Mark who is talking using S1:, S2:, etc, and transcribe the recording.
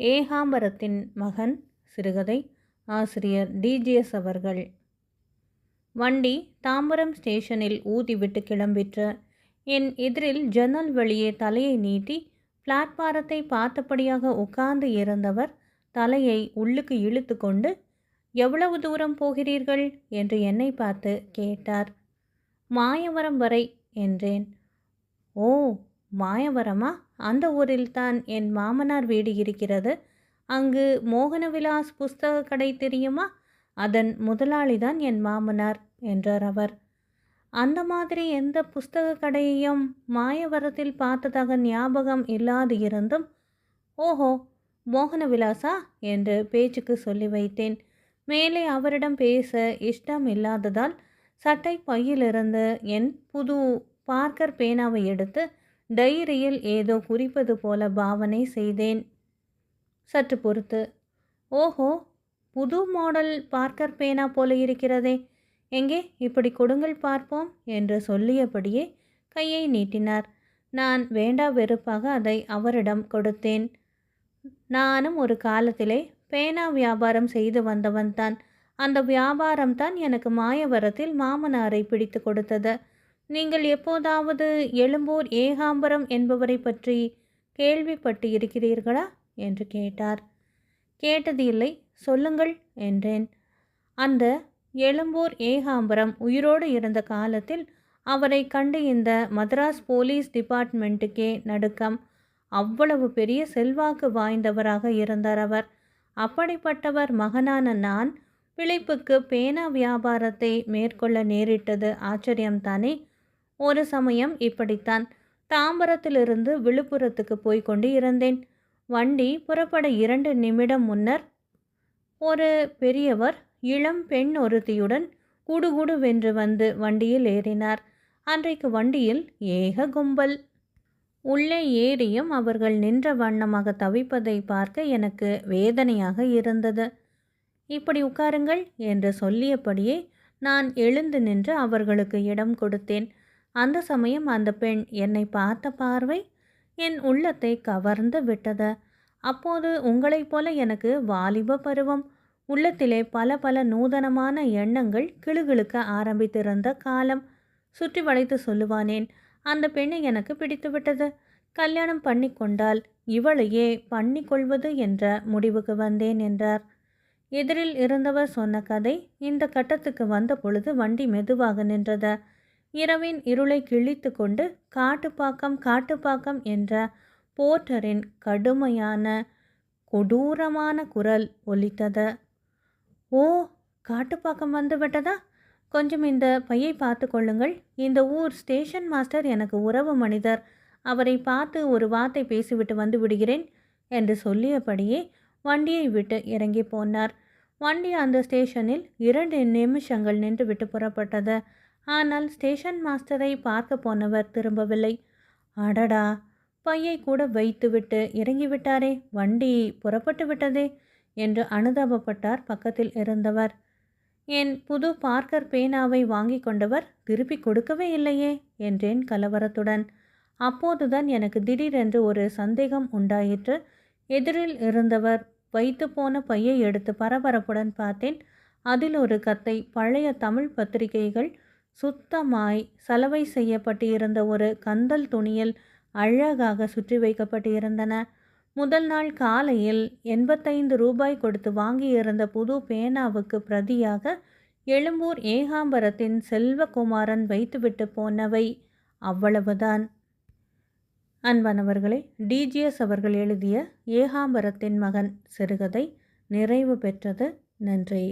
S1: ஏகாம்பரத்தின் மகன் சிறுகதை ஆசிரியர் டிஜிஎஸ் அவர்கள். வண்டி தாம்பரம் ஸ்டேஷனில் ஊதிவிட்டு கிளம்பிற்று என் எதிரில் ஜன்னல் வழியே தலையை நீட்டி பிளாட்பாரத்தை பார்த்தபடியாக உட்கார்ந்து இருந்தவர் தலையை உள்ளுக்கு இழுத்து கொண்டு எவ்வளவு தூரம் போகிறீர்கள்? என்று என்னை பார்த்து கேட்டார். மாயவரம் வரை என்றேன். ஓ மாயவரமா? அந்த ஊரில்தான் என் மாமனார் வீடு இருக்கிறது. அங்கு மோகனவிலாஸ் புஸ்தக கடை தெரியுமா? அதன் முதலாளிதான் என் மாமனார் என்றார் அவர். அந்த மாதிரி எந்த புஸ்தக கடையையும் மாயவரத்தில் பார்த்ததாக ஞாபகம் இல்லாது இருந்தும் ஓஹோ மோகனவிலாசா என்று பேச்சுக்கு சொல்லி வைத்தேன். மேலே அவரிடம் பேச இஷ்டம் இல்லாததால் சட்டை பையிலிருந்து என் புது பார்க்கர் பேனாவை எடுத்து டைரியில் ஏதோ குறிப்பது போல பாவனை செய்தேன். சற்று பொறுத்து ஓஹோ புது மாடல் பார்க்கர் பேனா போல இருக்கிறதே. எங்கே இப்படி கொடுங்கள் பார்ப்போம் என்று சொல்லியபடியே கையை நீட்டினார். நான் வேண்டா வெறுப்பாக அதை அவரிடம் கொடுத்தேன். நானும் ஒரு காலத்திலே பேனா வியாபாரம் செய்து வந்தவன்தான். அந்த வியாபாரம்தான் எனக்கு மாயவரத்தில் மாமனாரை பிடித்து கொடுத்தது. நீங்கள் எப்போதாவது எழும்பூர் ஏகாம்பரம் என்பவரை பற்றி கேள்விப்பட்டு இருக்கிறீர்களா என்று கேட்டார். கேட்டது இல்லை சொல்லுங்கள் என்றேன். அந்த எழும்பூர் ஏகாம்பரம் உயிரோடு இருந்த காலத்தில் அவரை கண்டு இந்த மദ്രാஸ் போலீஸ் டிபார்ட்மெண்ட்டுக்கே நடுக்கம். அவ்வளவு பெரிய செல்வாக்கு வாய்ந்தவராக இருந்தார் அவர். அப்படிப்பட்டவர் மகனான நான் பிழைப்புக்கு பேனா வியாபாரத்தை மேற்கொள்ள நேரிட்டது ஆச்சரியம்தானே? ஒரு சமயம் இப்படித்தான். தாம்பரத்திலிருந்து விழுப்புரத்துக்கு போய்கொண்டு இருந்தேன். வண்டி புறப்பட இரண்டு நிமிடம் முன்னர் ஒரு பெரியவர் இளம் பெண் ஒருத்தியுடன் குடுகுடுவென்று வந்து வண்டியில் ஏறினார். அன்றைக்கு வண்டியில் ஏக கும்பல். உள்ளே ஏறியும் அவர்கள் நின்ற வண்ணமாக தவிப்பதை பார்க்க எனக்கு வேதனையாக இருந்தது. இப்படி உட்காருங்கள் என்று சொல்லியபடியே நான் எழுந்து நின்று அவர்களுக்கு இடம் கொடுத்தேன். அந்த சமயம் அந்த பெண் என்னை பார்த்த பார்வை என் உள்ளத்தை கவர்ந்து விட்டது. அப்போது உங்களைப் போல எனக்கு வாலிப பருவம். உள்ளத்திலே பல பல நூதனமான எண்ணங்கள் கிளுகிழுக்க ஆரம்பித்திருந்த காலம். சுற்றி வளைத்து சொல்லுவானேன் அந்த பெண்ணை எனக்கு பிடித்து விட்டது. கல்யாணம் பண்ணி கொண்டால் இவளையே பண்ணி கொள்வது என்ற முடிவுக்கு வந்தேன் என்றார். எதிரில் இருந்தவர் சொன்ன கதை இந்த கட்டத்துக்கு வந்த பொழுது வண்டி மெதுவாக நின்றது. இரவின் இருளை கிழித்து கொண்டு காட்டுப்பாக்கம் காட்டுப்பாக்கம் என்ற போர்ட்டரின் கடுமையான கொடூரமான குரல் ஒலித்தது. ஓ காட்டுப்பாக்கம் வந்து விட்டதா? கொஞ்சம் இந்த பையை பார்த்து கொள்ளுங்கள். இந்த ஊர் ஸ்டேஷன் மாஸ்டர் எனக்கு உறவு மனிதர். அவரை பார்த்து ஒரு வார்த்தை பேசிவிட்டு வந்து விடுகிறேன் என்று சொல்லியபடியே வண்டியை விட்டு இறங்கி போனார். வண்டி அந்த ஸ்டேஷனில் இரண்டு நிமிஷங்கள் நின்றுவிட்டு புறப்பட்டது. ஆனால் ஸ்டேஷன் மாஸ்டரை பார்க்க போனவர் திரும்பவில்லை. அடடா! பையை கூட வைத்துவிட்டு இறங்கிவிட்டாரே. வண்டி புறப்பட்டு விட்டதே என்று அனுதாபப்பட்டார் பக்கத்தில் இருந்தவர். என் புது பார்க்கர் பேனாவை வாங்கி கொண்டவர் திருப்பி கொடுக்கவே இல்லையே என்றேன் கலவரத்துடன். அப்போதுதான் எனக்கு திடீரென்று ஒரு சந்தேகம் உண்டாயிற்று. எதிரில் இருந்தவர் வைத்து போன பையை எடுத்து பரபரப்புடன் பார்த்தேன். அதில் ஒரு கத்தை பழைய தமிழ் பத்திரிகைகள் சுத்தமாய் சலவை செய்யப்பட்டிருந்த ஒரு கந்தல் துணியில் அழகாக சுற்றி வைக்கப்பட்டிருந்தன. முதல் நாள் காலையில் எண்பத்தைந்து ரூபாய் கொடுத்து வாங்கியிருந்த புது பேனாவுக்கு பிரதியாக எழும்பூர் ஏகாம்பரத்தின் செல்வகுமாரன் வைத்துவிட்டு போனவை அவ்வளவுதான். அன்பானவர்களே டிஜிஎஸ் அவர்கள் எழுதிய ஏகாம்பரத்தின் மகன் சிறுகதை நிறைவு பெற்றது. நன்றி.